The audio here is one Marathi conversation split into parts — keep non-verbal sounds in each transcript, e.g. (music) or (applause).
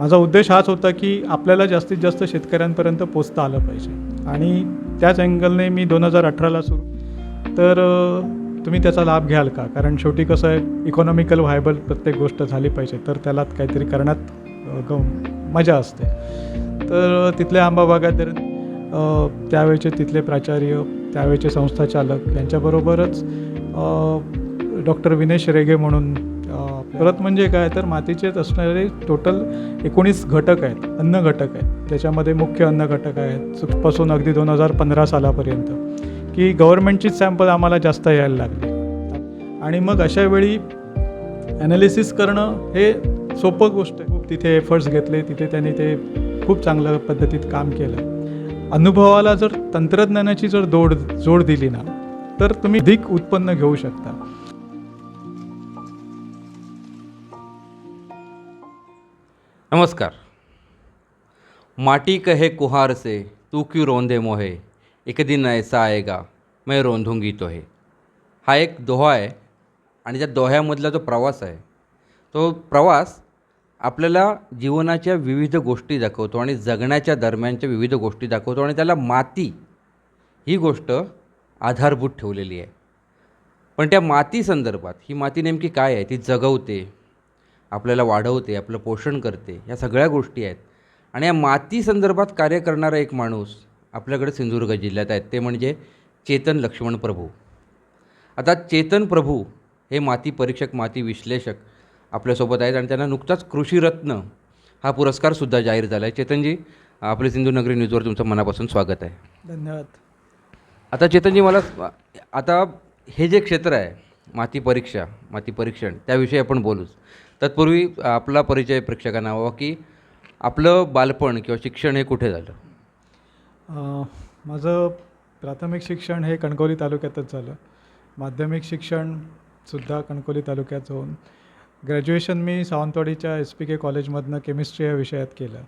माझा उद्देश हाच होता की आपल्याला जास्तीत जास्त शेतकऱ्यांपर्यंत पोचता आलं पाहिजे. आणि त्याच अँगलने मी दोन हजार अठराला सुरू. तर तुम्ही त्याचा लाभ घ्याल का? कारण शेवटी कसं आहे इकॉनॉमिकल व्हायबल प्रत्येक गोष्ट झाली पाहिजे तर त्याला काहीतरी करण्यात ग मजा असते. तर तिथल्या आंबा भागात तर त्यावेळचे तिथले प्राचार्य त्यावेळचे संस्थाचालक यांच्याबरोबरच डॉक्टर विनेश रेगे म्हणून परत म्हणजे काय? तर मातीचेच असणारे टोटल एकोणीस घटक आहेत अन्न घटक आहेत. त्याच्यामध्ये मुख्य अन्न घटक आहेत. पासून अगदी दोन हजार पंधरा सालापर्यंत. की गव्हर्नमेंटचीच सॅम्पल आम्हाला जास्त यायला लागले. आणि मग अशा वेळी ॲनालिसिस करणं हे सोपं गोष्ट आहे. खूप तिथे एफर्ट्स घेतले तिथे त्यांनी ते खूप चांगल्या पद्धतीत काम केलं. अनुभवाला जर तंत्रज्ञानाची जर जोड जोड दिली ना तर तुम्ही अधिक उत्पन्न घेऊ शकता. नमस्कार. माटी कहे कुहार से तू क्यों रोंदे मोहे? एक दिन ऐसा आएगा मैं रोंधूंगी तो है हा एक दोहा आहे आणि त्या दोह्यामधला जो प्रवास आहे तो प्रवास आपल्याला जीवनाच्या विविध गोष्टी दाखवतो आणि जगण्याच्या दरम्यानच्या विविध गोष्टी दाखवतो आणि त्याला माती ही गोष्ट आधारभूत ठेवलेली आहे. पण त्या माती संदर्भात ही माती नेमकी काय आहे? ती जगवते आपल्याला वाढवते आपलं पोषण करते या सगळ्या गोष्टी आहेत. आणि या माती संदर्भात कार्य करणारा एक माणूस आपल्याकडे सिंधुदुर्ग जिल्ह्यात आहेत ते म्हणजे चेतन लक्ष्मण प्रभू. आता चेतन प्रभू हे माती परीक्षक माती विश्लेषक आपल्यासोबत आहेत आणि त्यांना नुकताच कृषीरत्न हा पुरस्कारसुद्धा जाहीर झाला आहे. चेतनजी आपले सिंधुनगरी न्यूजवर तुमचं मनापासून स्वागत आहे. धन्यवाद. आता चेतनजी मला आता हे जे क्षेत्र आहे माती परीक्षा माती परीक्षण त्याविषयी आपण बोलूच. तत्पूर्वी आपला परिचय प्रेक्षकांना हवा की आपलं बालपण किंवा शिक्षण हे कुठे झालं? माझं प्राथमिक शिक्षण हे कणकवली तालुक्यातच झालं. माध्यमिक शिक्षणसुद्धा कणकवली तालुक्यात होऊन ग्रॅज्युएशन मी सावंतवाडीच्या एस पी के कॉलेजमधनं केमिस्ट्री या विषयात केलं.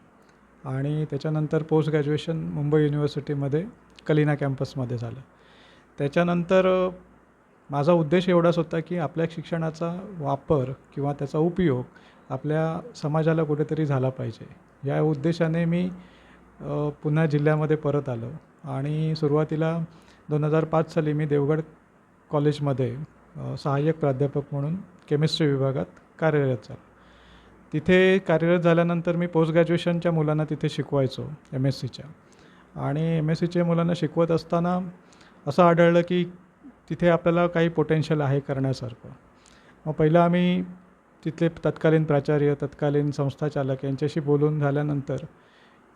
आणि त्याच्यानंतर पोस्ट ग्रॅज्युएशन मुंबई युनिव्हर्सिटीमध्ये कलिना कॅम्पसमध्ये झालं. त्याच्यानंतर माझा उद्देश एवढाच होता की आपल्या शिक्षणाचा वापर किंवा त्याचा उपयोग आपल्या समाजाला कुठेतरी झाला पाहिजे. या उद्देशाने मी पुन्हा जिल्ह्यामध्ये परत आलो आणि सुरुवातीला दोन हजार पाच साली मी देवगड कॉलेजमध्ये सहाय्यक प्राध्यापक म्हणून केमिस्ट्री विभागात कार्यरत झालो. तिथे कार्यरत झाल्यानंतर मी पोस्ट ग्रॅज्युएशनच्या मुलांना तिथे शिकवायचो एम एस सीच्या आणि एम एस सीच्या मुलांना शिकवत असताना असं आढळलं की तिथे आपल्याला काही पोटेन्शियल आहे करण्यासारखं. मग पहिलं आम्ही तिथले तत्कालीन प्राचार्य तत्कालीन संस्थाचालक यांच्याशी बोलून झाल्यानंतर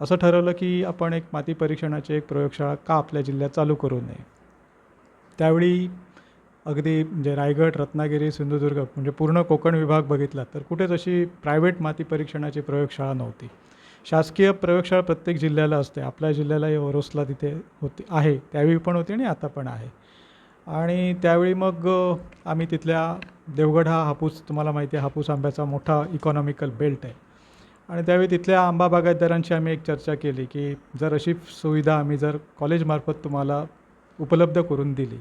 असं ठरवलं की आपण एक माती परीक्षणाची एक प्रयोगशाळा का आपल्या जिल्ह्यात चालू करू नये. त्यावेळी अगदी म्हणजे रायगड रत्नागिरी सिंधुदुर्ग म्हणजे पूर्ण कोकण विभाग बघितला तर कुठेच अशी प्रायव्हेट माती परीक्षणाची प्रयोगशाळा नव्हती. शासकीय प्रयोगशाळा प्रत्येक जिल्ह्याला असते. आपल्या जिल्ह्याला वरोसला तिथे होती आहे. त्यावेळी पण होती आणि आता पण आहे. आणि त्यावेळी मग आम्ही तिथल्या देवगड हा हापूस तुम्हाला माहिती आहे हापूस आंब्याचा मोठा इकॉनॉमिकल बेल्ट आहे. आणि त्यावेळी तिथल्या आंबा बागायतदारांशी आम्ही एक चर्चा केली की जर अशी सुविधा आम्ही जर कॉलेजमार्फत तुम्हाला उपलब्ध करून दिली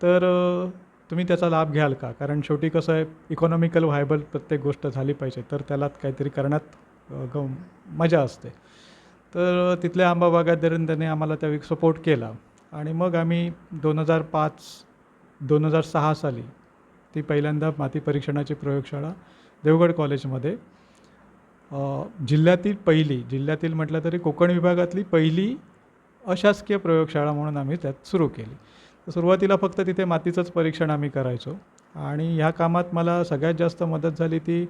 तर तुम्ही त्याचा लाभ घ्याल का? कारण शेवटी कसं आहे इकॉनॉमिकल व्हायबल प्रत्येक गोष्ट झाली पाहिजे तर त्याला काहीतरी करण्यात ग मजा असते. तर तिथल्या आंबा बागायतदारांनी त्यांनी आम्हाला त्यावेळी सपोर्ट केला. आणि मग आम्ही दोन हजार पाच दोन हजार सहा साली ती पहिल्यांदा माती परीक्षणाची प्रयोगशाळा देवगड कॉलेजमध्ये जिल्ह्यातील पहिली जिल्ह्यातील म्हटलं तरी कोकण विभागातली पहिली अशासकीय प्रयोगशाळा म्हणून आम्ही त्यात सुरू केली. तर सुरुवातीला फक्त तिथे मातीचंच परीक्षण आम्ही करायचो. आणि ह्या कामात मला सगळ्यात जास्त मदत झाली ती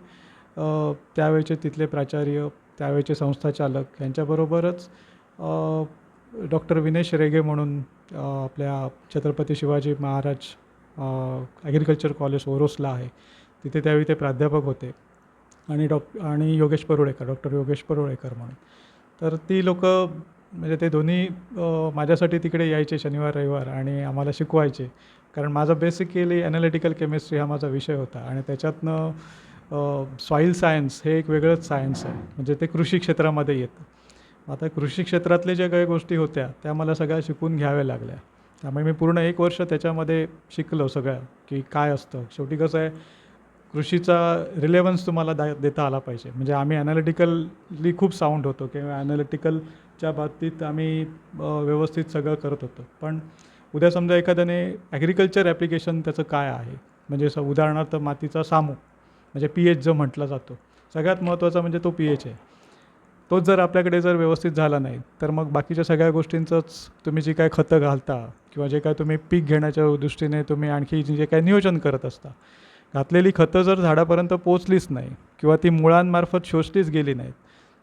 त्यावेळचे तिथले प्राचार्य त्यावेळचे संस्थाचालक यांच्याबरोबरच डॉक्टर विनेश रेगे म्हणून आपल्या छत्रपती शिवाजी महाराज ॲग्रिकल्चर कॉलेज ओरोसला आहे. तिथे त्यावेळी ते प्राध्यापक होते. आणि डॉक् आणि योगेश परुळेकर डॉक्टर योगेश परुळेकर म्हणून. तर ती लोक म्हणजे ते दोन्ही माझ्यासाठी तिकडे यायचे शनिवार रविवार आणि आम्हाला शिकवायचे. कारण माझा बेसिकली ॲनालिटिकल केमिस्ट्री हा माझा विषय होता. आणि त्याच्यातनं सॉईल सायन्स हे एक वेगळंच सायन्स आहे. म्हणजे ते कृषी क्षेत्रामध्ये येतं. आता कृषी क्षेत्रातले ज्या काही गोष्टी होत्या त्या मला सगळ्या शिकून घ्याव्या लागल्या. त्यामुळे मी पूर्ण एक वर्ष त्याच्यामध्ये शिकलो सगळं की काय असतं. शेवटी कसं आहे कृषीचा रिलेवन्स तुम्हाला दा देता आला पाहिजे. म्हणजे आम्ही ॲनालिटिकली खूप साऊंड होतो किंवा ॲनालिटिकलच्या बाबतीत आम्ही व्यवस्थित सगळं करत होतो. पण उद्या समजा एखाद्याने ॲग्रिकल्चर ॲप्लिकेशन त्याचं काय आहे? म्हणजे स उदाहरणार्थ मातीचा सामू म्हणजे पी एच जो म्हटला जातो. सगळ्यात महत्त्वाचा म्हणजे तो पी एच आहे. तोच जर आपल्याकडे जर व्यवस्थित झाला नाही तर मग बाकीच्या सगळ्या गोष्टींचंच तुम्ही जी काय खतं घालता किंवा जे काय तुम्ही पीक घेण्याच्या दृष्टीने तुम्ही आणखी जे काय नियोजन करत असता घातलेली खतं जर झाडापर्यंत पोचलीच नाही किंवा ती मुळांमार्फत शोषलीच गेली नाहीत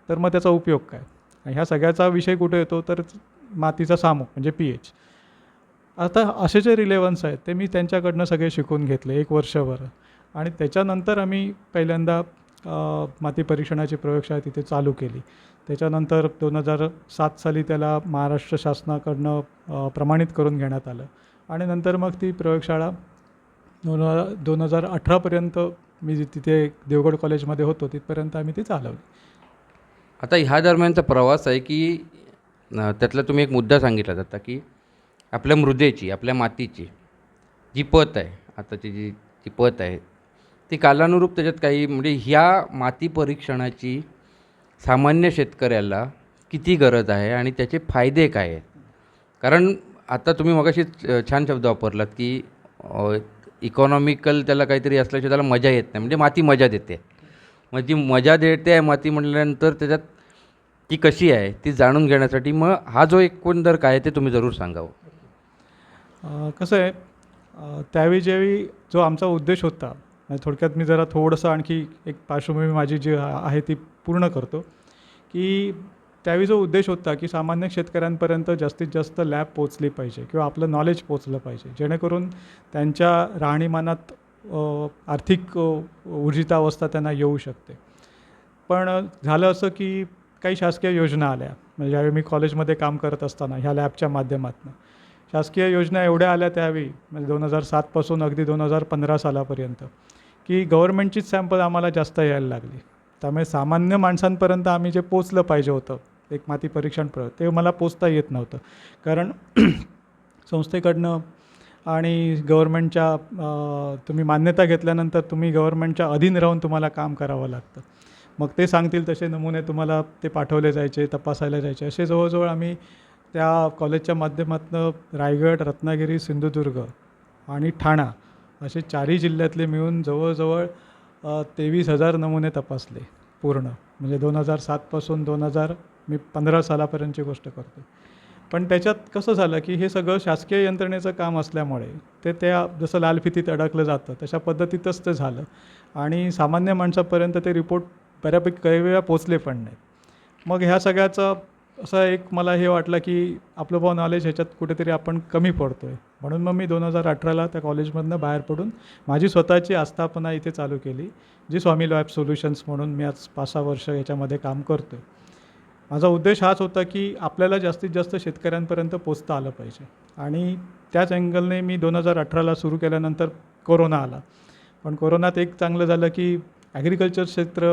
तर मग त्याचा उपयोग काय? ह्या सगळ्याचा विषय कुठे येतो? तर मातीचा सामो म्हणजे पी एच. आता असे जे रिलेवन्स आहेत ते मी त्यांच्याकडनं सगळे शिकून घेतले एक वर्षभर. आणि त्याच्यानंतर आम्ही पहिल्यांदा माती परीक्षणाची प्रयोगशाळा तिथे चालू केली. त्याच्यानंतर दोन हजार सात साली त्याला महाराष्ट्र शासनाकडनं प्रमाणित करून घेण्यात आलं. आणि नंतर मग ती प्रयोगशाळा दोन हजार दोन हजार अठरापर्यंत मी जी तिथे देवगड कॉलेजमध्ये होतो तिथपर्यंत आम्ही ती चालवली. आता ह्या दरम्यानचा प्रवास आहे की त्यातला तुम्ही एक मुद्दा सांगितला जाता की आपल्या मृदेची आपल्या मातीची जी पत आहे आताची जी जी पत आहे ती कालानुरूप त्याच्यात काही म्हणजे ह्या माती परीक्षणाची सामान्य शेतकऱ्याला किती गरज आहे आणि त्याचे फायदे काय आहेत? कारण आता तुम्ही मगाशी छान शब्द वापरलात की इकॉनॉमिकल त्याला काहीतरी असल्याशिवाय त्याला मजा येत नाही. म्हणजे माती मजा देते. मग जी मजा देते आहे माती म्हटल्यानंतर त्याच्यात ती कशी आहे ती जाणून घेण्यासाठी मग हा जो एकंदर काय आहे ते तुम्ही जरूर सांगावं. कसं आहे त्यावेळी ज्यावेळी जो आमचा उद्देश होता म्हणजे थोडक्यात मी जरा थोडंसं आणखी एक पार्श्वभूमी माझी जी आहे ती पूर्ण करतो की त्यावेळी जो उद्देश होता की सामान्य शेतकऱ्यांपर्यंत जास्तीत जास्त लॅब पोचली पाहिजे किंवा आपलं नॉलेज पोचलं पाहिजे जेणेकरून त्यांच्या राहणीमानात आर्थिक ऊर्जितावस्था त्यांना येऊ शकते. पण झालं असं की काही शासकीय योजना आल्या. म्हणजे ज्यावेळी मी कॉलेजमध्ये काम करत असताना ह्या लॅबच्या माध्यमातून. शासकीय योजना एवढ्या आल्या त्यावेळी म्हणजे दोन हजार सातपासून अगदी दोन हजार पंधरा सालापर्यंत. की गव्हर्नमेंटचीच सॅम्पल आम्हाला जास्त यायला लागली. त्यामुळे सामान्य माणसांपर्यंत आम्ही जे पोचलं पाहिजे होतं एक माती परीक्षण प्र ते मला पोचता येत नव्हतं. कारण (clears throat) संस्थेकडनं आणि गव्हर्नमेंटच्या तुम्ही मान्यता घेतल्यानंतर तुम्ही गव्हर्नमेंटच्या अधीन राहून तुम्हाला काम करावं लागतं. मग ते सांगतील तसे नमुने तुम्हाला ते पाठवले जायचे तपासायला जायचे. असे जवळजवळ आम्ही त्या कॉलेजच्या माध्यमातून रायगड रत्नागिरी सिंधुदुर्ग आणि ठाणा असे चारही जिल्ह्यातले मिळून जवळजवळ तेवीस हजार नमुने तपासले पूर्ण. म्हणजे दोन हजार सातपासून दोन हजार मी पंधरा सालापर्यंतची गोष्ट करतो पण त्याच्यात कसं झालं की हे सगळं शासकीय यंत्रणेचं काम असल्यामुळे ते त्या जसं लालफितीत अडकलं जातं तशा पद्धतीतच ते झालं. आणि सामान्य माणसापर्यंत ते रिपोर्ट बऱ्यापैकी काही वेळा पोचले पण नाहीत. मग ह्या सगळ्याचं असं एक मला हे वाटलं की आपलं भाऊ नॉलेज ह्याच्यात कुठेतरी आपण कमी पडतो आहे म्हणून मग मी दोन हजार अठराला त्या कॉलेजमधनं बाहेर पडून माझी स्वतःची आस्थापना इथे चालू केली जी स्वामी लॅब सोल्युशन्स म्हणून मी आज पाच सहा वर्ष याच्यामध्ये काम करतो आहे माझा उद्देश हाच होता की आपल्याला जास्तीत जास्त शेतकऱ्यांपर्यंत पोचता आलं पाहिजे. आणि त्याच अँगलने मी दोन हजार अठराला सुरू केल्यानंतर कोरोना आला. पण कोरोनात एक चांगलं झालं की ॲग्रिकल्चर क्षेत्र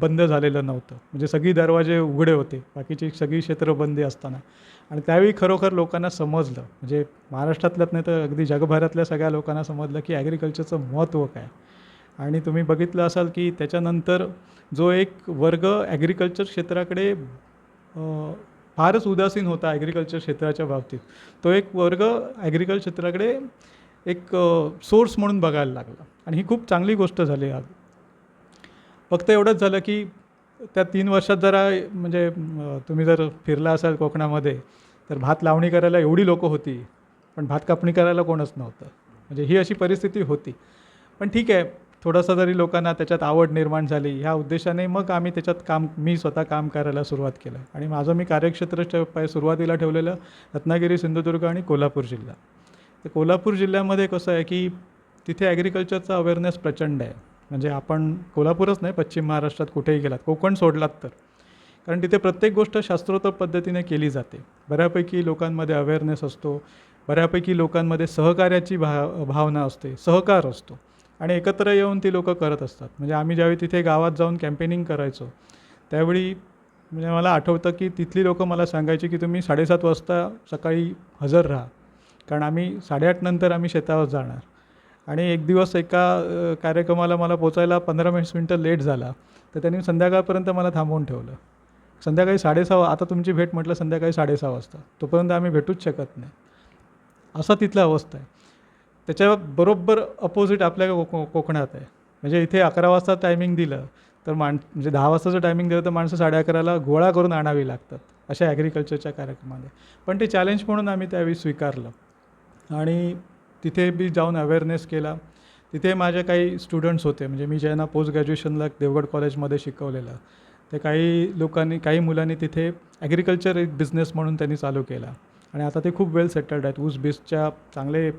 बंद झालेलं नव्हतं. म्हणजे सगळी दरवाजे उघडे होते. बाकीची सगळी क्षेत्र बंदी असताना. आणि त्यावेळी खरोखर लोकांना समजलं. म्हणजे महाराष्ट्रातल्याच नाही तर अगदी जगभरातल्या सगळ्या लोकांना समजलं की ॲग्रिकल्चरचं महत्त्व काय. आणि तुम्ही बघितलं असाल की त्याच्यानंतर जो एक वर्ग ॲग्रिकल्चर क्षेत्राकडे फारच उदासीन होता ॲग्रिकल्चर क्षेत्राच्या बाबतीत. तो एक वर्ग ॲग्रिकल्चर क्षेत्राकडे एक सोर्स म्हणून बघायला लागला. आणि ही खूप चांगली गोष्ट झाली आज. फक्त एवढंच झालं की त्या तीन वर्षात जरा म्हणजे तुम्ही जर फिरला असाल कोकणामध्ये तर भात लावणी करायला एवढी लोकं होती पण भात कापणी करायला कोणच नव्हतं. म्हणजे ही अशी परिस्थिती होती. पण ठीक आहे थोडंसं जरी लोकांना त्याच्यात आवड निर्माण झाली ह्या उद्देशाने मग आम्ही त्याच्यात काम मी स्वतः काम करायला सुरुवात केलं. आणि माझं मी कार्यक्षेत्र सुरुवातीला ठेवलेलं रत्नागिरी सिंधुदुर्ग आणि कोल्हापूर जिल्हा. तर कोल्हापूर जिल्ह्यामध्ये कसं आहे की तिथे ॲग्रिकल्चरचा अवेअरनेस प्रचंड आहे. म्हणजे आपण कोल्हापूरच नाही पश्चिम महाराष्ट्रात कुठेही गेलात कोकण सोडलात तर. कारण तिथे प्रत्येक गोष्ट शास्त्रोत्तर पद्धतीने केली जाते. बऱ्यापैकी लोकांमध्ये अवेअरनेस असतो बऱ्यापैकी लोकांमध्ये सहकार्याची भा भावना असते सहकार असतो. आणि एकत्र येऊन ती लोकं करत असतात. म्हणजे आम्ही ज्यावेळी तिथे गावात जाऊन कॅम्पेनिंग करायचो त्यावेळी म्हणजे मला आठवतं की तिथली लोकं मला सांगायची की तुम्ही साडेसात वाजता सकाळी हजर राहा. कारण आम्ही साडेआठनंतर आम्ही शेतावर जाणार. आणि एक दिवस एका कार्यक्रमाला मला पोचायला पंधरा वीस मिनटं लेट झाला. तर त्यांनी संध्याकाळपर्यंत मला थांबवून ठेवलं. संध्याकाळी साडेसहा आता तुमची भेट म्हटलं संध्याकाळी साडेसहा वाजता. तोपर्यंत आम्ही भेटूच शकत नाही. असा तिथला अवस्था आहे. त्याच्या बरोबर अपोजिट आपल्या को- कोकणात आहे. म्हणजे इथे अकरा वाजता टायमिंग दिलं तर माण म्हणजे दहा वाजताचं टायमिंग दिलं तर माणसं साडे अकराला गोळा करून आणावी लागतात अशा ॲग्रिकल्चरच्या कार्यक्रमामध्ये. पण ते चॅलेंज म्हणून आम्ही त्यावेळी स्वीकारलं. आणि तिथे बी जाऊन अवेअरनेस केला. तिथे माझे काही स्टुडंट्स होते म्हणजे मी ज्यांना पोस्ट ग्रॅज्युएशनला देवगड कॉलेजमध्ये शिकवलेलं. ते काही लोकांनी काही मुलांनी तिथे ॲग्रिकल्चर एक बिझनेस म्हणून त्यांनी चालू केला. आणि आता ते खूप वेल सेटल्ड आहेत. ऊस बेसच्या चांगले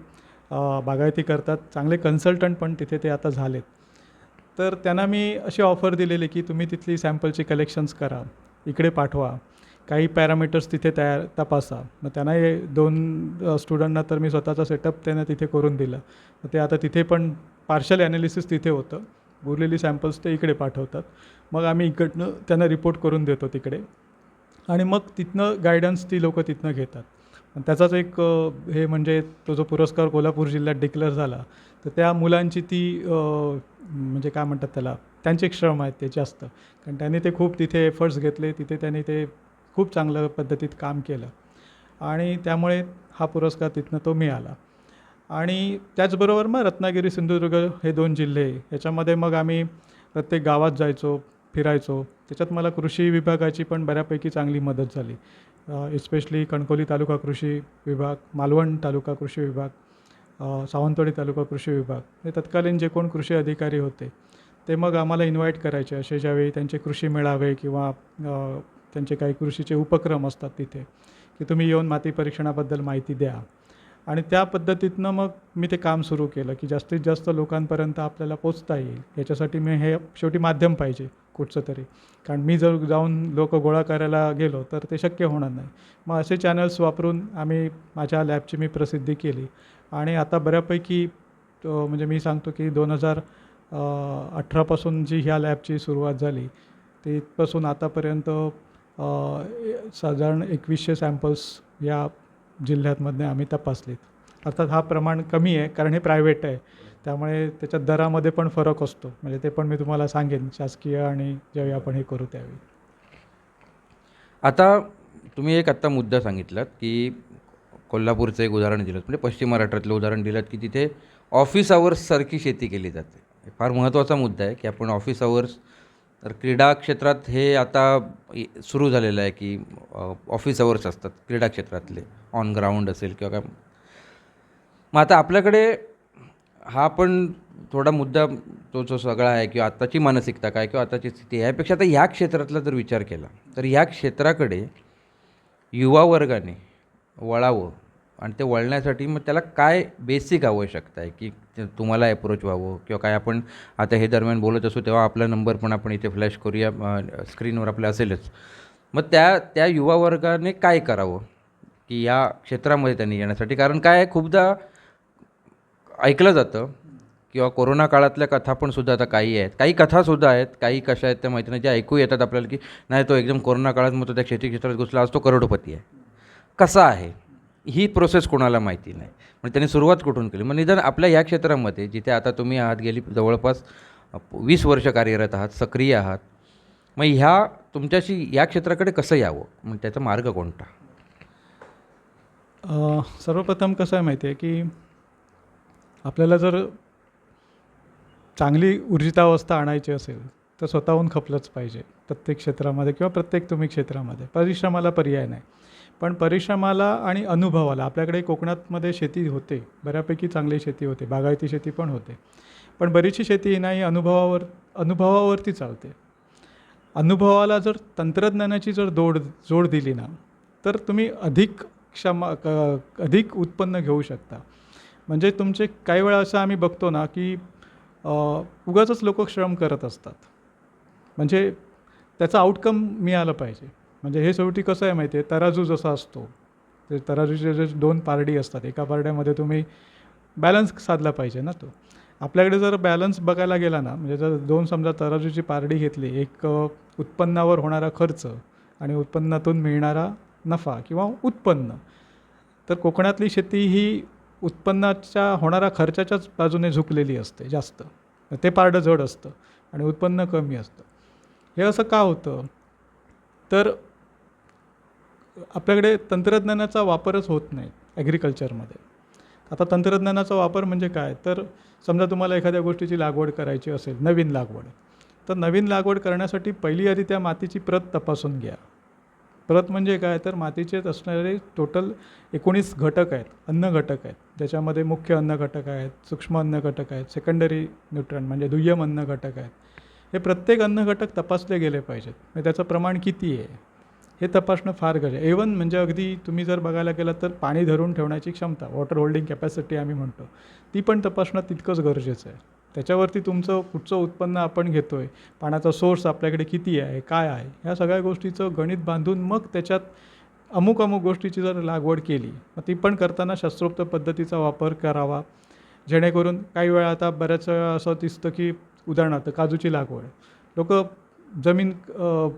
बागायती करतात. चांगले कन्सल्टंट पण तिथे ते आता झालेत. तर त्यांना मी अशी ऑफर दिलेली की तुम्ही तिथली सॅम्पलची कलेक्शन्स करा. इकडे पाठवा. काही पॅरामीटर्स तिथे तयार तपासा. मग त्यांना हे दोन स्टुडंटना तर मी स्वतःचा सेटअप त्यांना तिथे करून दिला. मग ते आता तिथे पण पार्शल ॲनालिसिस तिथे होतं. उरलेली सॅम्पल्स ते इकडे पाठवतात. मग आम्ही इकडनं त्यांना रिपोर्ट करून देतो तिकडे. आणि मग तिथनं गायडन्स ती लोकं तिथनं घेतात. आणि त्याचाच एक हे म्हणजे तो जो पुरस्कार कोल्हापूर जिल्ह्यात डिक्लेअर झाला तर त्या मुलांची ती म्हणजे काय म्हणतात त्याला त्यांचे एक श्रम आहेत ते जास्त. कारण त्यांनी ते खूप तिथे एफर्ट्स घेतले तिथे त्यांनी ते खूप चांगल्या पद्धतीत काम केलं. आणि त्यामुळे हा पुरस्कार तिथनं तो मिळाला. आणि त्याचबरोबर मग रत्नागिरी सिंधुदुर्ग हे दोन जिल्हे याच्यामध्ये मग आम्ही प्रत्येक गावात जायचो फिरायचो. त्याच्यात मला कृषी विभागाची पण बऱ्यापैकी चांगली मदत झाली. इस्पेशली कणकोली तालुका कृषी विभाग मालवण तालुका कृषी विभाग सावंतवाडी तालुका कृषी विभाग. हे तत्कालीन जे कोण कृषी अधिकारी होते ते मग आम्हाला इन्व्हाइट करायचे असे ज्यावेळी त्यांचे कृषी मेळावे किंवा त्यांचे काही कृषीचे उपक्रम असतात तिथे की तुम्ही येऊन माती परीक्षणाबद्दल माहिती द्या. आणि त्या पद्धतीतनं मग मी ते काम सुरू केलं की जास्तीत जास्त लोकांपर्यंत आपल्याला पोचता येईल. याच्यासाठी मी हे शेवटी माध्यम पाहिजे कुठचं तरी. कारण मी जर जाऊन लोक गोळा करायला गेलो तर ते शक्य होणार नाही. मग असे चॅनल्स वापरून आम्ही माझ्या लॅबची मी प्रसिद्धी केली. आणि आता बऱ्यापैकी म्हणजे मी सांगतो की दोन हजार अठरापासून जी ह्या लॅबची सुरुवात झाली तिथपासून आतापर्यंत साधारण एकवीसशे सॅम्पल्स या जिल्ह्यातमधले आम्ही तपासलेत. अर्थात हा प्रमाण कमी आहे कारण हे प्रायव्हेट आहे. त्यामुळे त्याच्यात दरामध्ये पण फरक असतो. म्हणजे ते पण मी तुम्हाला सांगेन शासकीय आणि ज्यावेळी आपण हे करू त्यावेळी. आता तुम्ही एक आत्ता मुद्दा सांगितलात की कोल्हापूरचं एक उदाहरण दिलं म्हणजे पश्चिम महाराष्ट्रातलं उदाहरण दिलं की तिथे ऑफिस आवर्ससारखी शेती केली जाते. फार महत्त्वाचा मुद्दा आहे की आपण ऑफिस आवर्स तर क्रीडा क्षेत्रात हे आता सुरू झालेलं आहे की ऑफिस अवर्स असतात क्रीडा क्षेत्रातले ऑन ग्राउंड असेल किंवा काय. मग आता आपल्याकडे हा पण थोडा मुद्दा तो जो सगळा आहे किंवा आत्ताची मानसिकता काय किंवा आत्ताची स्थिती यापेक्षा आता ह्या क्षेत्रातला जर विचार केला तर ह्या क्षेत्राकडे युवा वर्गाने वळावं. आणि ते वळण्यासाठी मग त्याला काय बेसिक आवश्यकता आहे की तुम्हाला अप्रोच व्हावं? किंवा काय आपण आता हे दरम्यान बोलत असू तेव्हा आपला नंबर पण आपण इथे फ्लॅश करूया स्क्रीनवर आपल्या असेलच. मग त्या त्या युवा वर्गाने काय करावं? की या क्षेत्रामध्ये त्यांनी येण्यासाठी. कारण काय आहे, खूपदा ऐकलं जातं किंवा कोरोना काळातल्या कथा पण सुद्धा आता काही आहेत. काही कथासुद्धा आहेत काही कशा आहेत त्या माहिती नाही ज्या ऐकू येतात आपल्याला की नाही तो एकदम कोरोना काळात मग तो त्या शेती क्षेत्रात घुसला आज तो करोडपती आहे. कसा आहे? ही प्रोसेस कोणाला माहिती नाही. म्हणजे त्यांनी सुरुवात कुठून केली? मग निदान आपल्या या क्षेत्रामध्ये जिथे आता तुम्ही आहात गेली जवळपास वीस वर्ष कार्यरत आहात सक्रिय आहात मग ह्या तुमच्याशी या क्षेत्राकडे कसं यावं? म्हणजे त्याचा मार्ग कोणता? सर्वप्रथम कसं आहे माहिती आहे की आपल्याला जर चांगली ऊर्जितावस्था आणायची असेल तर स्वतःहून खपलंच पाहिजे प्रत्येक क्षेत्रामध्ये किंवा प्रत्येक तुम्ही क्षेत्रामध्ये. परिश्रमाला पर्याय नाही. पण परिश्रमाला आणि अनुभवाला आपल्याकडे कोकणातमध्ये शेती होते. बऱ्यापैकी चांगली शेती होते. बागायती शेती पण होते. पण बरीचशी शेती ही नाही अनुभवावर अनुभवावरती चालते. अनुभवाला जर तंत्रज्ञानाची जर दोड जोड दिली ना तर तुम्ही अधिक क्षमा क अधिक उत्पन्न घेऊ शकता. म्हणजे तुमचे काही वेळा असं आम्ही बघतो ना की उगाच लोक श्रम करत असतात. म्हणजे त्याचं आउटकम मिळालं पाहिजे. म्हणजे हे शेवटी कसं आहे माहिती आहे? तराजू जसा असतो ते तराजूचे जे दोन पारडी असतात एका पारड्यामध्ये तुम्ही बॅलन्स साधला पाहिजे ना तो. आपल्याकडे जर बॅलन्स बघायला गेला ना म्हणजे जर दोन समजा तराजूची पारडी घेतली एक उत्पन्नावर होणारा खर्च आणि उत्पन्नातून मिळणारा नफा किंवा उत्पन्न तर कोकणातली शेती ही उत्पन्नाच्या होणाऱ्या खर्चाच्याच बाजूने झुकलेली असते जास्त. ते पारडं जड असतं आणि उत्पन्न कमी असतं. हे असं का होतं? तर आपल्याकडे तंत्रज्ञानाचा वापरच होत नाही ॲग्रिकल्चरमध्ये आता तंत्रज्ञानाचा वापर म्हणजे काय? तर समजा तुम्हाला एखाद्या गोष्टीची लागवड करायची असेल नवीन लागवड तर नवीन लागवड करण्यासाठी पहिली आधी त्या मातीची प्रत तपासून घ्या. प्रत म्हणजे काय? तर मातीचे असणारे टोटल एकोणीस घटक आहेत अन्न घटक आहेत ज्याच्यामध्ये मुख्य अन्न घटक आहेत सूक्ष्म अन्न घटक आहेत सेकंडरी न्यूट्रन म्हणजे दुय्यम अन्न घटक आहेत. हे प्रत्येक अन्न घटक तपासले गेले पाहिजेत. म्हणजे त्याचं प्रमाण किती आहे? हे तपासणं फार गरजे एवन म्हणजे अगदी तुम्ही जर बघायला गेलात तर पाणी धरून ठेवण्याची क्षमता वॉटर होल्डिंग कॅपॅसिटी आम्ही म्हणतो ती पण तपासणं तितकंच गरजेचं आहे. त्याच्यावरती तुमचं कुठचं उत्पन्न आपण घेतो आहे पाण्याचा सोर्स आपल्याकडे किती आहे काय आहे ह्या सगळ्या गोष्टीचं गणित बांधून मग त्याच्यात अमुक अमुक गोष्टीची जर लागवड केली मग ती पण करताना शास्त्रोक्त पद्धतीचा वापर करावा. जेणेकरून काही वेळा आता बऱ्याच वेळा असं दिसतं की उदाहरणार्थ काजूची लागवड. लोक जमीन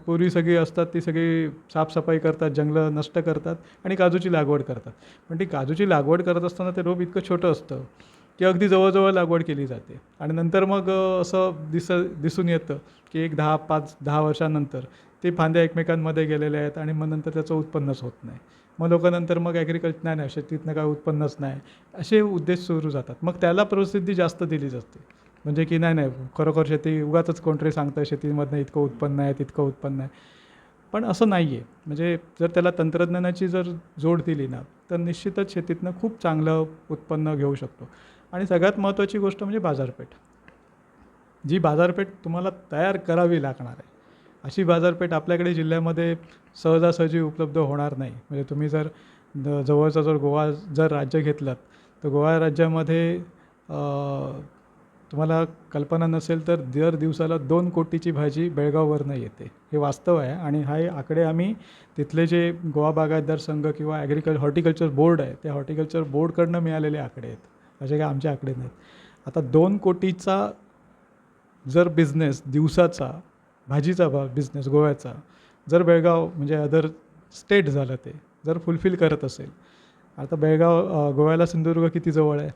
पूर्वी सगळी असतात ती सगळी साफसफाई करतात जंगलं नष्ट करतात आणि काजूची लागवड करतात. पण ती काजूची लागवड करत असताना ते रोप इतकं छोटं असतं की अगदी जवळजवळ लागवड केली जाते. आणि नंतर मग असं दिस दिसून येतं की एक दहा पाच दहा वर्षानंतर ते फांद्या एकमेकांमध्ये गेलेल्या आहेत आणि मग नंतर त्याचं उत्पन्नच होत नाही. मग लोक नंतर मग ॲग्रिकल्चर नाही नाही शेतीतनं काय उत्पन्नच नाही असे उद्देश सुरू जातात. मग त्याला प्रसिद्धी जास्त दिली जाते. म्हणजे की नाही नाही खरोखर शेती उगाच कोणतरी सांगतं शेतीमधनं इतकं उत्पन्न आहे तितकं उत्पन्न आहे. पण असं नाही आहे म्हणजे जर त्याला तंत्रज्ञानाची जर जोड दिली ना तर निश्चितच शेतीतनं खूप चांगलं उत्पन्न घेऊ शकतो. आणि सगळ्यात महत्त्वाची गोष्ट म्हणजे बाजारपेठ. जी बाजारपेठ तुम्हाला तयार करावी लागणार आहे. अशी बाजारपेठ आपल्याकडे जिल्ह्यामध्ये सहजासहजी उपलब्ध होणार नाही. म्हणजे तुम्ही जर जवळचा जर गोवा जर राज्य घेतलात तर गोवा राज्यामध्ये तुम्हाला कल्पना नसेल तर दर दिवसाला दोन कोटीची भाजी बेळगाववरनं येते. हे वास्तव आहे आणि हा हे आकडे आम्ही तिथले जे गोवा बागायतदार संघ किंवा ॲग्रिकल हॉर्टिकल्चर बोर्ड आहे त्या हॉर्टिकल्चर बोर्डकडनं मिळालेले आकडे आहेत. असे काय आमचे आकडे नाहीत. आता दोन कोटीचा जर बिझनेस दिवसाचा भाजीचा भा बिझनेस गोव्याचा जर बेळगाव म्हणजे अदर स्टेट झालं ते जर फुलफिल करत असेल आता बेळगाव गोव्याला सिंधुदुर्ग किती जवळ आहे?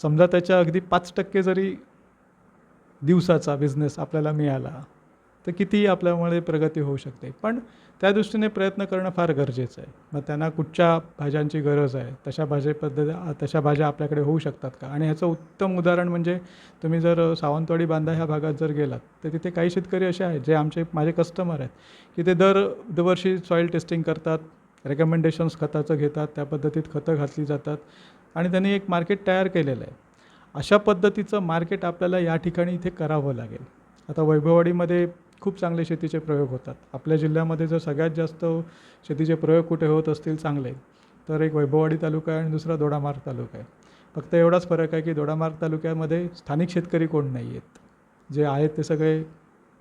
समजा त्याच्या अगदी पाच टक्के जरी दिवसाचा बिझनेस आपल्याला मिळाला तर कितीही आपल्यामुळे प्रगती होऊ शकते. पण त्या दृष्टीने प्रयत्न करणं फार गरजेचं आहे. मग त्यांना कुठच्या भाज्यांची गरज आहे? तशा भाजी पद्धती तशा भाज्या आपल्याकडे होऊ शकतात का? आणि ह्याचं उत्तम उदाहरण म्हणजे तुम्ही जर सावंतवाडी बांधा ह्या भागात जर गेलात तर तिथे काही शेतकरी असे आहेत जे आमचे माझे कस्टमर आहेत की ते दर दरवर्षी सॉईल टेस्टिंग करतात रेकमेंडेशन्स खताचं घेतात त्या पद्धतीत खतं घातली जातात. आणि त्यांनी एक मार्केट तयार केलेलं आहे. अशा पद्धतीचं मार्केट आपल्याला या ठिकाणी इथे करावं लागेल. आता वैभववाडीमध्ये खूप चांगले शेतीचे प्रयोग होतात. आपल्या जिल्ह्यामध्ये जर सगळ्यात जास्त शेतीचे प्रयोग कुठे होत असतील चांगले तर एक वैभववाडी तालुका आहे आणि दुसरा दोडामार्ग तालुका आहे. फक्त एवढाच फरक आहे की दोडामार्ग तालुक्यामध्ये स्थानिक शेतकरी कोण नाही आहेत जे आहेत ते सगळे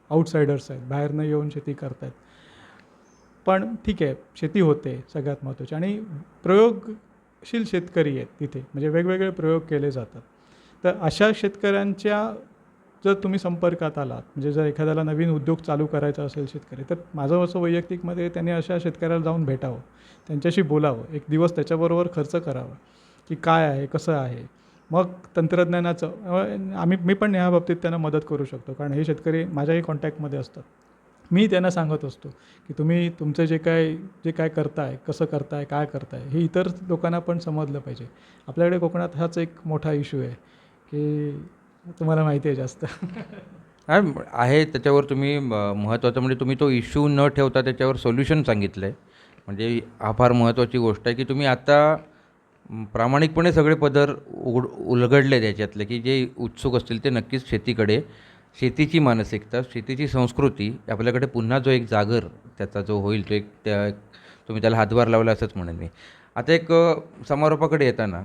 आउटसायडर्स आहेत. बाहेरनं येऊन शेती करत आहेत पण ठीक आहे शेती होते सगळ्यात महत्त्वाची. आणि प्रयोग प्रयोगशील शेतकरी आहेत तिथे म्हणजे वेगवेगळे प्रयोग केले जातात. तर अशा शेतकऱ्यांच्या जर तुम्ही संपर्कात आलात म्हणजे जर एखाद्याला नवीन उद्योग चालू करायचा असेल शेतकरी तर माझं असं वैयक्तिकमध्ये त्यांनी अशा शेतकऱ्याला जाऊन भेटावं त्यांच्याशी बोलावं एक दिवस त्याच्याबरोबर खर्च करावा की काय आहे कसं आहे. मग तंत्रज्ञानाचं आम्ही मी पण ह्या बाबतीत त्यांना मदत करू शकतो कारण हे शेतकरी माझ्याही कॉन्टॅक्टमध्ये असतात. मी त्यांना सांगत असतो की तुम्ही तुमचं जे काय जे काय करताय कसं करताय काय करताय हे इतर लोकांना पण समजलं पाहिजे. आपल्याकडे कोकणात हाच एक मोठा इश्यू आहे की तुम्हाला माहिती आहे जास्त. आहे आहे त्याच्यावर तुम्ही म- महत्त्वाचं म्हणजे तुम्ही तो इश्यू न ठेवता त्याच्यावर सोल्युशन सांगितलं आहे म्हणजे हा फार महत्त्वाची गोष्ट आहे की तुम्ही आता प्रामाणिकपणे सगळे पदर उघड उलगडले त्याच्यातले की जे उत्सुक असतील ते नक्कीच शेतीकडे शेतीची मानसिकता शेतीची संस्कृती आपल्याकडे पुन्हा जो एक जागर त्याचा जो होईल तो एक त्या तुम्ही त्याला हातभार लावला असंच म्हणेन मी. आता एक समारोपाकडे येताना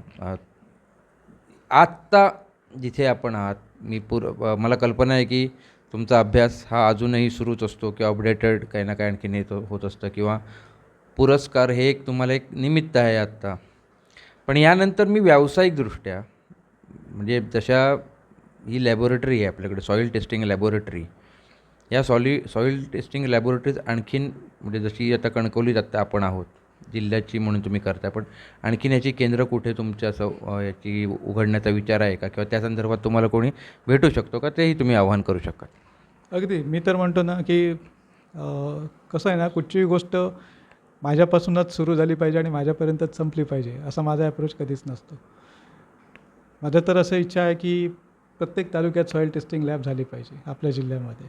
आत्ता जिथे आपण आहात मी पूर मला कल्पना आहे की तुमचा अभ्यास हा अजूनही सुरूच असतो किंवा अपडेटेड काही ना काही आणखीन येत होत असतं किंवा पुरस्कार हे एक तुम्हाला एक निमित्त आहे आत्ता. पण यानंतर मी व्यावसायिकदृष्ट्या म्हणजे जशा ही लॅबोरेटरी आहे आपल्याकडे सॉईल टेस्टिंग लॅबोरेटरी या सॉली सॉईल टेस्टिंग लॅबोरेटरीज आणखीन म्हणजे जशी आता कणकवलीत आत्ता आपण आहोत जिल्ह्याची म्हणून तुम्ही करताय पण आणखीन याची केंद्र कुठे तुमच्या असं याची उघडण्याचा विचार आहे का? किंवा त्या संदर्भात तुम्हाला कोणी भेटू शकतो का? तेही तुम्ही आवाहन करू शकाल अगदी. मी तर म्हणतो ना की कसं आहे ना कुठचीही गोष्ट माझ्यापासूनच सुरू झाली पाहिजे आणि माझ्यापर्यंतच संपली पाहिजे असा माझा ॲप्रोच कधीच नसतो. माझं तर असं इच्छा आहे की प्रत्येक तालुक्यात सॉईल टेस्टिंग लॅब झाली पाहिजे आपल्या जिल्ह्यामध्ये.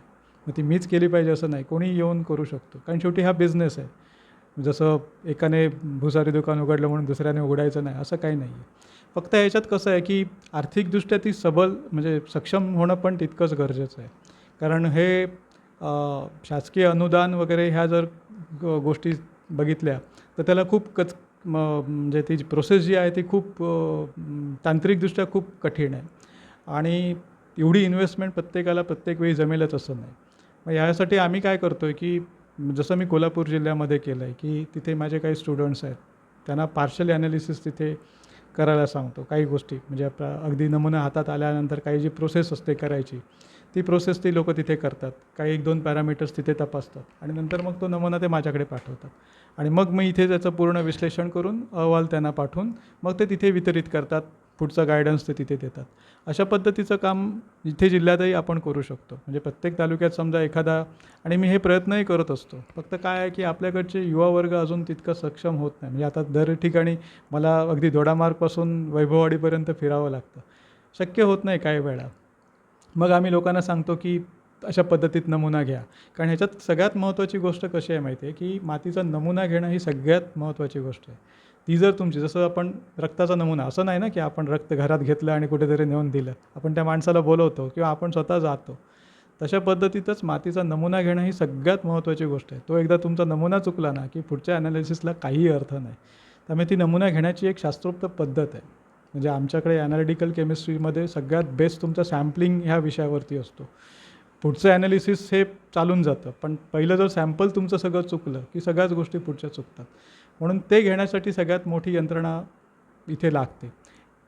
मग ती मीच केली पाहिजे असं नाही. कोणी येऊन करू शकतो. कारण शेवटी हा बिझनेस आहे. जसं एकाने भुसारी दुकान उघडलं म्हणून दुसऱ्याने उघडायचं नाही असं काही नाही आहे फक्त याच्यात कसं आहे की आर्थिकदृष्ट्या ती सबल म्हणजे सक्षम होणं पण तितकंच गरजेचं आहे. कारण हे शासकीय अनुदान वगैरे ह्या जर ग- गोष्टी बघितल्या तर त्याला खूप कच म्हणजे ती प्रोसेस जी आहे ती खूप तांत्रिकदृष्ट्या खूप कठीण आहे. आणि एवढी इन्व्हेस्टमेंट प्रत्येकाला प्रत्येक वेळी जमेलच असं नाही. मग यासाठी आम्ही काय करतो आहे की जसं मी कोल्हापूर जिल्ह्यामध्ये केलं आहे की तिथे माझे काही स्टुडंट्स आहेत त्यांना पार्शल ॲनालिसिस तिथे करायला सांगतो. काही गोष्टी म्हणजे आपला अगदी नमुना हातात आल्यानंतर काही जी प्रोसेस असते करायची ती प्रोसेस ती लोकं तिथे करतात. काही एक दोन पॅरामीटर्स तिथे तपासतात आणि नंतर मग तो नमुना ते माझ्याकडे पाठवतात. आणि मग मी इथे त्याचं पूर्ण विश्लेषण करून अहवाल त्यांना पाठवून मग ते तिथे वितरित करतात. पुढचं गायडन्स ते तिथे देतात. अशा पद्धतीचं काम इथे जिल्ह्यातही आपण करू शकतो. म्हणजे प्रत्येक तालुक्यात समजा एखादा आणि मी हे प्रयत्नही करत असतो. फक्त काय आहे की आपल्याकडचे युवा वर्ग अजून तितकं सक्षम होत नाही. म्हणजे आता दर ठिकाणी मला अगदी दोडामार्गपासून वैभववाडीपर्यंत फिरावं लागतं. शक्य होत नाही काही वेळा. मग आम्ही लोकांना सांगतो की अशा पद्धतीत नमुना घ्या. कारण ह्याच्यात सगळ्यात महत्त्वाची गोष्ट कशी आहे माहिती आहे की मातीचा नमुना घेणं ही सगळ्यात महत्त्वाची गोष्ट आहे. ती जर तुमची जसं आपण रक्ताचा नमुना असं नाही ना की आपण रक्त घरात घेतलं आणि कुठेतरी नेऊन दिलं. आपण त्या माणसाला बोलवतो किंवा आपण स्वतः जातो. तशा पद्धतीतच मातीचा नमुना घेणं ही सगळ्यात महत्त्वाची गोष्ट आहे. तो एकदा तुमचा नमुना चुकला ना की पुढच्या ॲनालिसिसला काहीही अर्थ नाही. त्यामुळे ती नमुना घेण्याची एक शास्त्रोक्त पद्धत आहे. म्हणजे आमच्याकडे ॲनालिटिकल केमिस्ट्रीमध्ये सगळ्यात बेस्ट तुमचं सॅम्पलिंग ह्या विषयावरती असतो. पुढचं ॲनालिसिस हे चालून जातं. पण पहिलं जर सॅम्पल तुमचं सगळं चुकलं की सगळ्याच गोष्टी पुढच्या चुकतात. म्हणून ते घेण्यासाठी सगळ्यात मोठी यंत्रणा इथे लागते.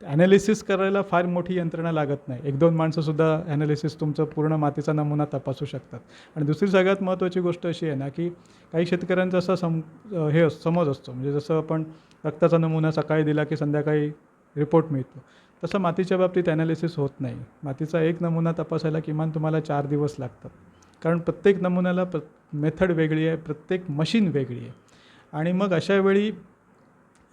ॲनालिसिस करायला फार मोठी यंत्रणा लागत नाही. एक दोन माणसंसुद्धा ॲनालिसिस तुमचं पूर्ण मातीचा नमुना तपासू शकतात. आणि दुसरी सगळ्यात महत्त्वाची गोष्ट अशी आहे ना की काही शेतकऱ्यांचा असा सम हे समज असतो. म्हणजे जसं आपण रक्ताचा नमुना सकाळी दिला की संध्याकाळी रिपोर्ट मिळतो. तसं मातीच्या बाबतीत ॲनालिसिस होत नाही. मातीचा एक नमुना तपासायला किमान तुम्हाला चार दिवस लागतात. कारण प्रत्येक नमुन्याला प्र मेथड वेगळी आहे प्रत्येक मशीन वेगळी आहे. आणि मग अशा वेळी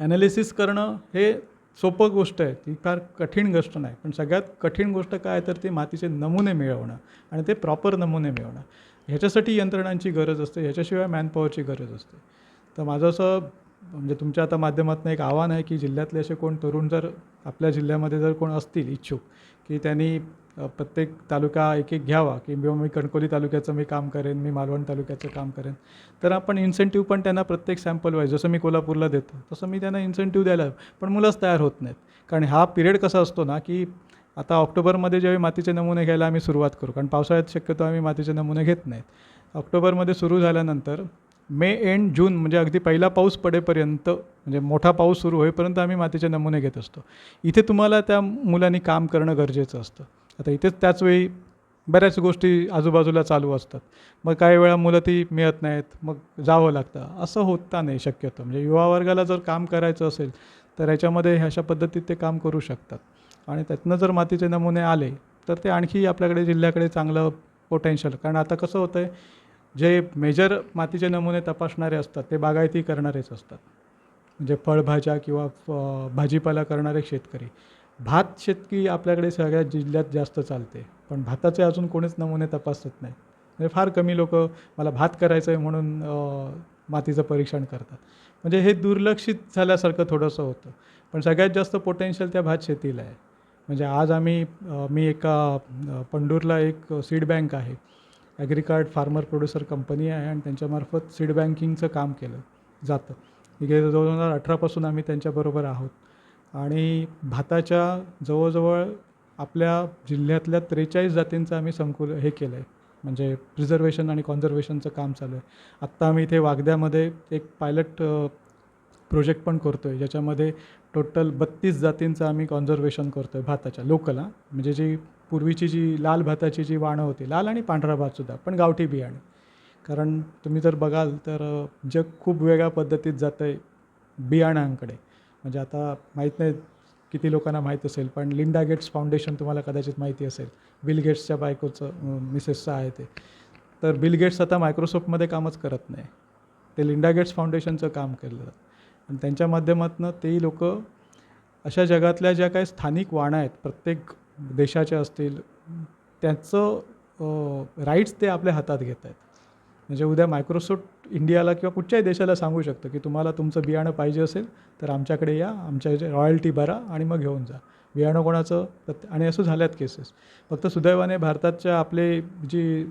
ॲनालिसिस करणं हे सोपं गोष्ट आहे. ती फार कठीण गोष्ट नाही. पण सगळ्यात कठीण गोष्ट काय तर ते मातीचे नमुने मिळवणं आणि ते प्रॉपर नमुने मिळवणं. ह्याच्यासाठी यंत्रणांची गरज असते. ह्याच्याशिवाय मॅनपॉवरची गरज असते. तर माझं असं म्हणजे तुमच्या आता माध्यमातून एक आव्हान आहे की जिल्ह्यातले असे कोण तरुण जर आपल्या जिल्ह्यामध्ये जर कोण असतील इच्छुक की त्यांनी प्रत्येक तालुका एक एक घ्यावा की किंवा मी कणकोली तालुक्याचं मी काम करेन मी मालवण तालुक्याचं काम करेन. तर आपण इन्सेंटिव्ह पण त्यांना प्रत्येक सॅम्पल वाईज जसं मी कोल्हापूरला देतो तसं मी त्यांना इन्सेंटिव्ह द्यायला पण मुलंच तयार होत नाहीत. कारण हा पिरियड कसा असतो ना की आता ऑक्टोबरमध्ये ज्यावेळी मातीचे नमुने घ्यायला आम्ही सुरुवात करू कारण पावसाळ्यात शक्यतो आम्ही मातीचे नमुने घेत नाहीत. ऑक्टोबरमध्ये सुरू झाल्यानंतर मे एंड जून म्हणजे अगदी पहिला पाऊस पडेपर्यंत म्हणजे मोठा पाऊस सुरू होईपर्यंत आम्ही मातीचे नमुने घेत असतो. इथे तुम्हाला त्या मुलांनी काम करणं गरजेचं असतं. आता इथेच त्याचवेळी बऱ्याच गोष्टी आजूबाजूला चालू असतात. मग काही वेळा मुलं ती मिळत नाहीत मग जावं लागतं. असं होता नाही शक्यतो. म्हणजे युवा वर्गाला जर काम करायचं असेल तर ह्याच्यामध्ये अशा पद्धतीत ते काम करू शकतात. आणि त्यातनं जर मातीचे नमुने आले तर ते आणखी आपल्याकडे जिल्ह्याकडे चांगलं पोटेन्शियल कारण आता कसं होतं आहे जे मेजर मातीचे नमुने तपासणारे असतात ते बागायती करणारेच असतात. म्हणजे फळभाज्या किंवा फ- भाजीपाला करणारे शेतकरी. भात शेतकी आपल्याकडे सगळ्या जिल्ह्यात जास्त चालते. पण भाताचे अजून कोणीच नमुने तपासत नाही. म्हणजे फार कमी लोक मला भात करायचं आहे म्हणून मातीचं परीक्षण करतात. म्हणजे हे दुर्लक्षित झाल्यासारखं थोडंसं होतं. पण सगळ्यात जास्त पोटेन्शियल त्या भात शेतीला आहे. म्हणजे आज आम्ही मी एका पंढूरला एक सीड बँक आहे. ॲग्रिकार्ड फार्मर प्रोड्युसर कंपनी आहे आणि त्यांच्यामार्फत सीड बँकिंगचं काम केलं जातं. गेल्या दोन हजार अठरापासून आम्ही त्यांच्याबरोबर आहोत. आणि भाताच्या जवळजवळ आपल्या जिल्ह्यातल्या त्रेचाळीस जातींचं आम्ही संकुल हे केलं आहे म्हणजे प्रिझर्वेशन आणि कॉन्झर्वेशनचं काम चालू आहे. आत्ता आम्ही इथे वागद्यामध्ये एक पायलट प्रोजेक्ट पण करतो आहे ज्याच्यामध्ये टोटल बत्तीस जातींचं आम्ही कॉन्झर्वेशन करतो आहे भाताच्या लोकल हां. म्हणजे जी पूर्वीची जी लाल भाताची जी वाणं होती लाल आणि पांढरा भातसुद्धा पण गावठी बियाणे. कारण तुम्ही जर बघाल तर जग खूप वेगळ्या पद्धतीत जातं आहे बियाणांकडे. म्हणजे आता माहीत नाही किती लोकांना माहीत असेल पण लिंडा गेट्स फाउंडेशन तुम्हाला कदाचित माहिती असेल. बिल गेट्सच्या बायकोचं मिसेसचं आहे ते. तर बिल गेट्स आता मायक्रोसॉफ्टमध्ये कामच करत नाही. ते लिंडा गेट्स फाउंडेशनचं काम केलं आणि त्यांच्या माध्यमातून ते लोक अशा जगातल्या ज्या काही स्थानिक वाणा आहेत प्रत्येक देशाच्या असतील त्याचं राईट्स ते आपल्या हातात घेत आहेत. म्हणजे उद्या मायक्रोसॉफ्ट इंडियाला किंवा कुठच्याही देशाला सांगू शकतो की तुम्हाला तुमचं बियाणं पाहिजे असेल तर आमच्याकडे या आमच्या जे रॉयल्टी भरा आणि मग घेऊन जा. बियाणं कोणाचं प्रत्ये- आणि असं झाल्यात केसेस फक्त सुदैवाने भारताच्या आपले जी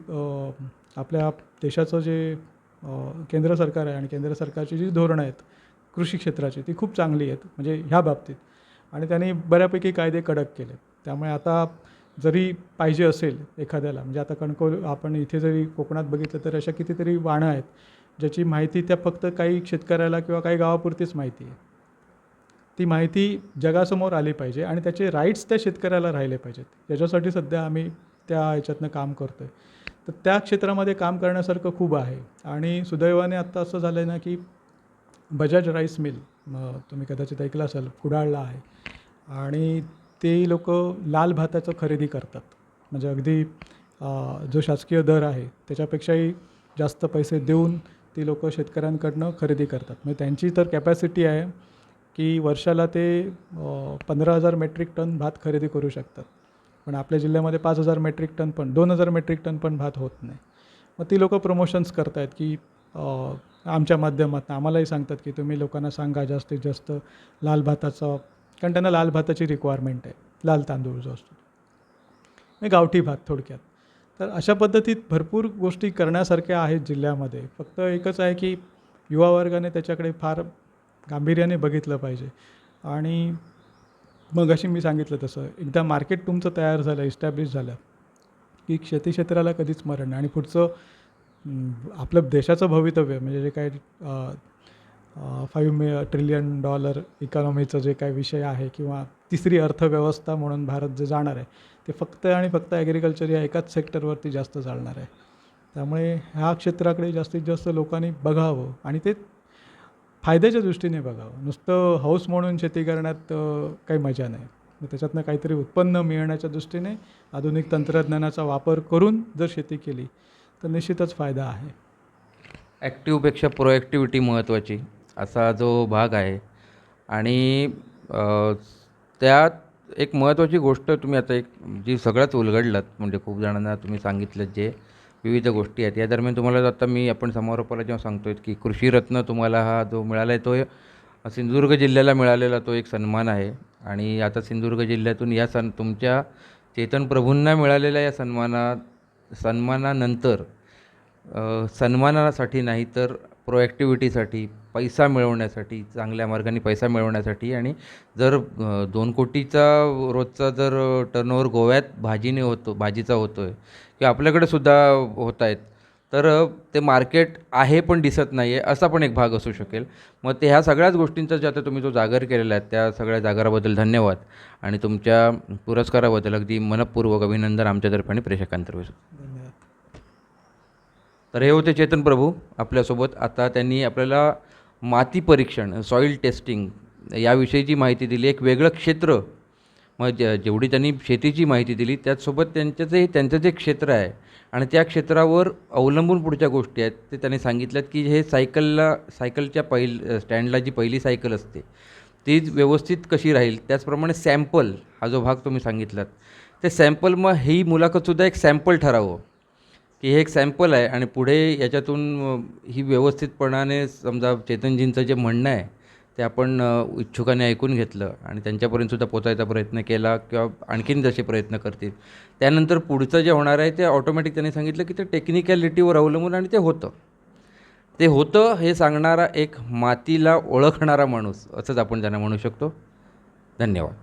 आपल्या देशाचं जे केंद्र सरकार आहे आणि केंद्र सरकारची जी धोरणं आहेत कृषी क्षेत्राची ती खूप चांगली आहेत म्हणजे ह्या बाबतीत. आणि त्यांनी बऱ्यापैकी कायदे कडक केले. त्यामुळे आता जरी पाहिजे असेल एखाद्याला म्हणजे आता कणकोल आपण इथे जरी कोकणात बघितलं तर अशा कितीतरी वाणं आहेत ज्याची माहिती त्या फक्त काही शेतकऱ्याला किंवा काही गावापुरतीच माहिती आहे. ती माहिती जगासमोर आली पाहिजे आणि त्याचे राईट्स त्या शेतकऱ्याला राहिले पाहिजेत. याच्यासाठी सध्या आम्ही त्या ह्याच्यातनं काम करतो आहे तर त्या क्षेत्रामध्ये काम करण्यासारखं खूप आहे. आणि सुदैवाने आत्ता असं झालं आहे ना की बजाज राईस मिल तुम्ही कदाचित ऐकलं असाल कुडाळला आहे. आणि ते लोक लाल भाताचं खरेदी करतात. म्हणजे अगदी जो शासकीय दर आहे त्याच्यापेक्षाही जास्त पैसे देऊन ती लोक शेतकऱ्यांकडनं खरेदी करतात. म्हणजे त्यांची तर कॅपॅसिटी आहे की वर्षाला ते पंधरा हजार मेट्रिक टन भात खरेदी करू शकतात. पण आपल्या जिल्ह्यामध्ये पाच हजार मेट्रिक टन पण दोन हजार मेट्रिक टन पण भात होत नाही. मग ती लोक प्रमोशन्स करतायत की आमच्या माध्यमातून. आम्हालाही सांगतात की तुम्ही लोकांना सांगा जास्तीत जास्त लाल भाताचा कारण त्यांना लाल भाताची रिक्वायरमेंट आहे. लाल तांदूळ जो असतो. म्हणजे गावठी भात थोडक्यात. तर अशा पद्धतीत भरपूर गोष्टी करण्यासारख्या आहेत जिल्ह्यामध्ये. फक्त एकच आहे की युवा वर्गाने त्याच्याकडे फार गांभीर्याने बघितलं पाहिजे. आणि मग अशी मी सांगितलं तसं. एकदा मार्केट तुमचं तयार झालं इस्टॅब्लिश झालं की शेती क्षेत्राला कधीच मरण नाही. आणि पुढचं आपलं देशाचं भवितव्य म्हणजे जे काही फाईव्ह मे ट्रिलियन डॉलर इकॉनॉमीचं जे काही विषय आहे किंवा तिसरी अर्थव्यवस्था म्हणून भारत जे जाणार आहे ते फक्त आणि फक्त ॲग्रिकल्चर या एकाच सेक्टरवरती जास्त चालणार आहे. त्यामुळे ह्या क्षेत्राकडे जास्तीत जास्त लोकांनी बघावं आणि ते फायद्याच्या दृष्टीने बघावं. नुसतं हौस म्हणून शेती करण्यात काही मजा नाही. मग त्याच्यातनं काहीतरी उत्पन्न मिळण्याच्या दृष्टीने आधुनिक तंत्रज्ञानाचा वापर करून जर शेती केली तर निश्चितच फायदा आहे. ॲक्टिवपेक्षा प्रोॲक्टिव्हिटी महत्त्वाची असा जो भाग आहे. आणि त्यात एक महत्त्वाची गोष्ट तुम्ही आता एक जी सगळ्याच उलगडलात म्हणजे खूप जणांना तुम्ही सांगितलं जे विविध गोष्टी आहेत या दरम्यान तुम्हाला आता मी आपण समारोपाला जेव्हा सांगतोय की कृषीरत्न तुम्हाला हा जो मिळाला आहे तो सिंधुदुर्ग जिल्ह्याला मिळालेला तो एक सन्मान आहे. आणि आता सिंधुदुर्ग जिल्ह्यातून या सन तुमच्या चेतन प्रभूंना मिळालेल्या या सन्मानात सन्मानानंतर सन्मानासाठी नाही तर प्रोॲक्टिव्हिटीसाठी पैसा मिळवण्यासाठी चांगल्या मार्गाने पैसा मिळवण्यासाठी आणि जर दोन कोटीचा रोजचा जर टर्नओव्हर गोव्यात भाजीने होतो भाजीचा होतो आहे किंवा आपल्याकडे सुद्धा होत आहेत तर ते मार्केट आहे पण दिसत नाही आहे असा पण एक भाग असू शकेल. मग ते ह्या सगळ्याच गोष्टींचा जे आता तुम्ही जो जागर केलेला आहे त्या सगळ्या जागराबद्दल धन्यवाद आणि तुमच्या पुरस्काराबद्दल अगदी मनपूर्वक अभिनंदन आमच्यातर्फे आणि प्रेक्षकांतर्फे धन्यवाद. तर हे होते चेतन प्रभू आपल्यासोबत. आता त्यांनी आपल्याला माती परीक्षण सॉईल टेस्टिंग याविषयीची माहिती दिली एक वेगळं क्षेत्र. मग जे जेवढी त्यांनी शेतीची माहिती दिली त्याचसोबत त्यांचं जे त्यांचं जे क्षेत्र आहे आणि त्या क्षेत्रावर अवलंबून पुढच्या गोष्टी आहेत ते त्यांनी सांगितल्यात की हे सायकलला सायकलच्या पहिल स्टँडला जी पहिली सायकल असते ती व्यवस्थित कशी राहील? त्याचप्रमाणे सॅम्पल हा जो भाग तुम्ही सांगितलात ते सॅम्पल मग ही मुलाखतसुद्धा एक सॅम्पल ठरावं. की हे एक सॅम्पल आहे आणि पुढे याच्यातून ही व्यवस्थितपणाने समजा चेतनजींचं जे म्हणणं आहे ते आपण इच्छुकाने ऐकून घेतलं आणि त्यांच्यापर्यंतसुद्धा पोचायचा प्रयत्न केला किंवा आणखीन जसे प्रयत्न करतील. त्यानंतर पुढचं जे होणार आहे ते ऑटोमॅटिक त्यांनी सांगितलं की ते टेक्निकॅलिटीवर अवलंबून आणि ते होतं. ते होतं हे सांगणारा एक मातीला ओळखणारा माणूस असंच आपण त्यांना म्हणू शकतो. धन्यवाद.